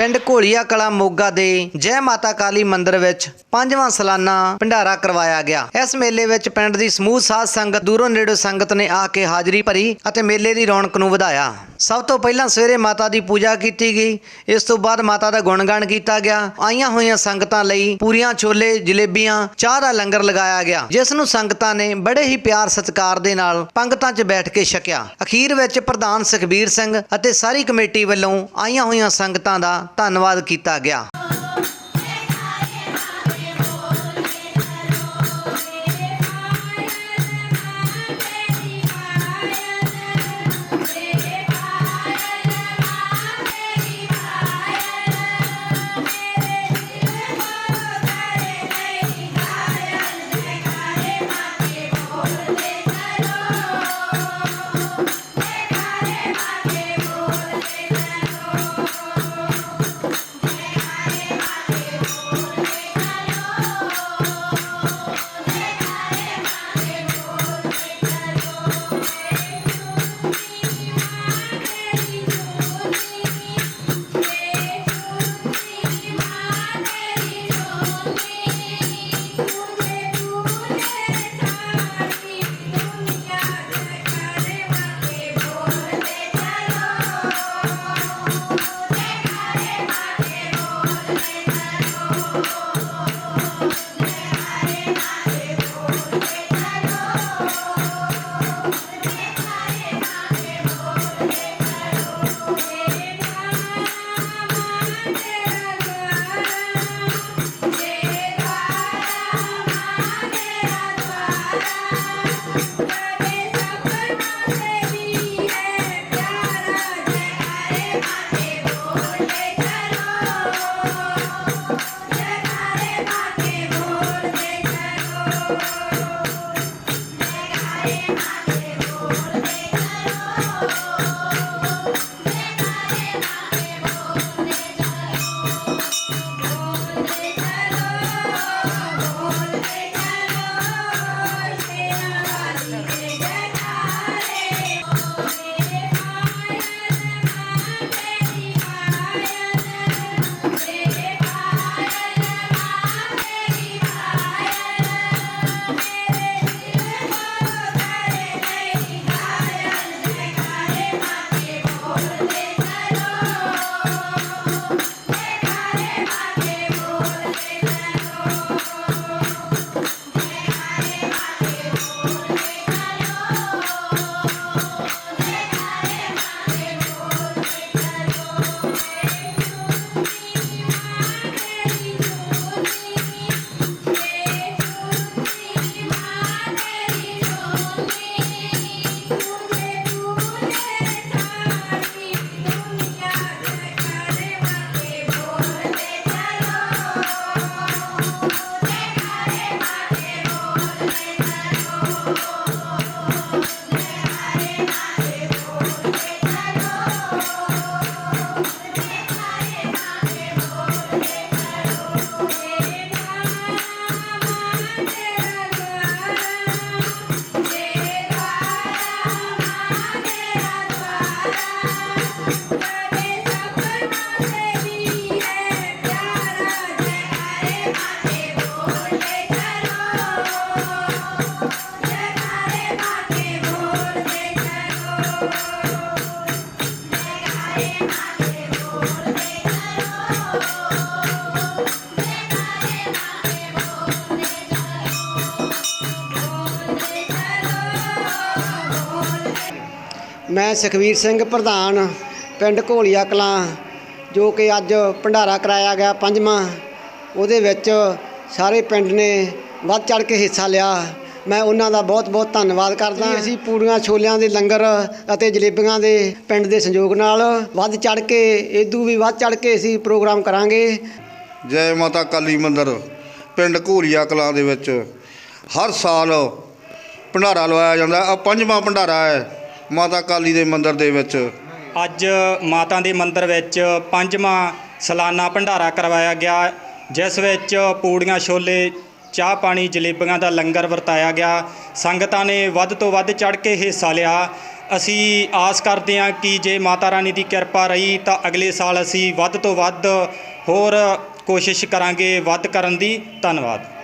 ਪਿੰਡ ਘੋਲੀਆ ਕਲਾ ਮੋਗਾ ਦੇ ਜੈ ਮਾਤਾ ਕਾਲੀ ਮੰਦਿਰ ਵਿੱਚ ਪੰਜਵਾਂ ਸਾਲਾਨਾ ਭੰਡਾਰਾ ਕਰਵਾਇਆ ਗਿਆ। ਇਸ ਮੇਲੇ ਵਿੱਚ ਪਿੰਡ ਦੀ ਸਮੂਹ ਸਾਧ ਸੰਗਤ, ਦੂਰੋਂ ਨੇੜੋਂ ਸੰਗਤ ਨੇ ਆ ਕੇ ਹਾਜ਼ਰੀ ਭਰੀ ਅਤੇ ਮੇਲੇ ਦੀ ਰੌਣਕ ਨੂੰ ਵਧਾਇਆ। ਸਭ ਤੋਂ ਪਹਿਲਾਂ ਸਵੇਰੇ ਮਾਤਾ ਦੀ ਪੂਜਾ ਕੀਤੀ ਗਈ। ਇਸ ਤੋਂ ਬਾਅਦ ਮਾਤਾ ਦਾ ਗੁਣਗਾਨ ਕੀਤਾ ਗਿਆ। ਆਈਆਂ ਹੋਈਆਂ ਸੰਗਤਾਂ ਲਈ ਪੂਰੀਆਂ ਛੋਲੇ, ਜਲੇਬੀਆਂ, ਚਾਹ ਦਾ ਲੰਗਰ ਲਗਾਇਆ ਗਿਆ, ਜਿਸ ਨੂੰ ਸੰਗਤਾਂ ਨੇ ਬੜੇ ਹੀ ਪਿਆਰ ਸਤਿਕਾਰ ਦੇ ਨਾਲ ਪੰਗਤਾਂ 'ਚ ਬੈਠ ਕੇ ਛਕਿਆ। ਅਖੀਰ ਵਿੱਚ ਪ੍ਰਧਾਨ ਸੁਖਬੀਰ ਸਿੰਘ ਅਤੇ ਸਾਰੀ ਕਮੇਟੀ ਵੱਲੋਂ ਆਈਆਂ ਹੋਈਆਂ ਸੰਗਤਾਂ ਦਾ ਧੰਨਵਾਦ ਕੀਤਾ ਗਿਆ। Oh, Thank you. ਮੈਂ ਸੁਖਵੀਰ ਸਿੰਘ ਪ੍ਰਧਾਨ ਪਿੰਡ ਘੋਲੀਆ ਕਲਾਂ ਜੋ ਕਿ ਅੱਜ ਭੰਡਾਰਾ ਕਰਾਇਆ ਗਿਆ ਪੰਜਵਾਂ। ਉਹਦੇ ਵਿੱਚ ਸਾਰੇ ਪਿੰਡ ਨੇ ਵੱਧ ਚੜ ਕੇ ਹਿੱਸਾ ਲਿਆ। ਮੈਂ ਉਹਨਾਂ ਦਾ ਬਹੁਤ ਬਹੁਤ ਧੰਨਵਾਦ ਕਰਦਾ ਅਸੀਂ ਪੂੜੀਆਂ ਛੋਲਿਆਂ ਦੇ ਲੰਗਰ ਅਤੇ ਜਲੇਬੀਆਂ ਦੇ ਪਿੰਡ ਦੇ ਸੰਯੋਗ ਨਾਲ ਵੱਧ ਚੜ ਕੇ ਇਦੋਂ ਵੀ ਵੱਧ ਚੜ ਕੇ ਅਸੀਂ ਪ੍ਰੋਗਰਾਮ ਕਰਾਂਗੇ। ਜੈ ਮਾਤਾ ਕਾਲੀ ਮੰਦਿਰ ਪਿੰਡ ਘੂਰੀਆ ਕਲਾਂ ਦੇ ਵਿੱਚ ਹਰ ਸਾਲ ਭੰਡਾਰਾ ਲਵਾਇਆ ਜਾਂਦਾ। ਆ ਪੰਜਵਾਂ ਭੰਡਾਰਾ ਹੈ। ਮਾਤਾ ਕਾਲੀ ਦੇ ਮੰਦਿਰ ਦੇ ਵਿੱਚ? ਅੱਜ ਮਾਤਾ ਦੇ ਮੰਦਿਰ ਵਿੱਚ ਪੰਜਵਾਂ ਸਾਲਾਨਾ ਭੰਡਾਰਾ ਕਰਵਾਇਆ ਗਿਆ, ਜਿਸ ਵਿੱਚ ਪੂੜੀਆਂ, ਛੋਲੇ, ਚਾਹ ਪਾਣੀ, ਜਲੇਬੀਆਂ ਦਾ ਲੰਗਰ ਵਰਤਾਇਆ ਗਿਆ। ਸੰਗਤਾਂ ਨੇ ਵੱਧ ਤੋਂ ਵੱਧ ਚੜ ਕੇ ਹਿੱਸਾ ਲਿਆ। ਅਸੀਂ ਆਸ ਕਰਦੇ ਹਾਂ ਕਿ ਜੇ ਮਾਤਾ ਰਾਣੀ ਦੀ ਕਿਰਪਾ ਰਹੀ ਤਾਂ ਅਗਲੇ ਸਾਲ ਅਸੀਂ ਵੱਧ ਤੋਂ ਵੱਧ ਹੋਰ ਕੋਸ਼ਿਸ਼ ਕਰਾਂਗੇ ਵੱਧ ਕਰਨ ਦੀ। ਧੰਨਵਾਦ।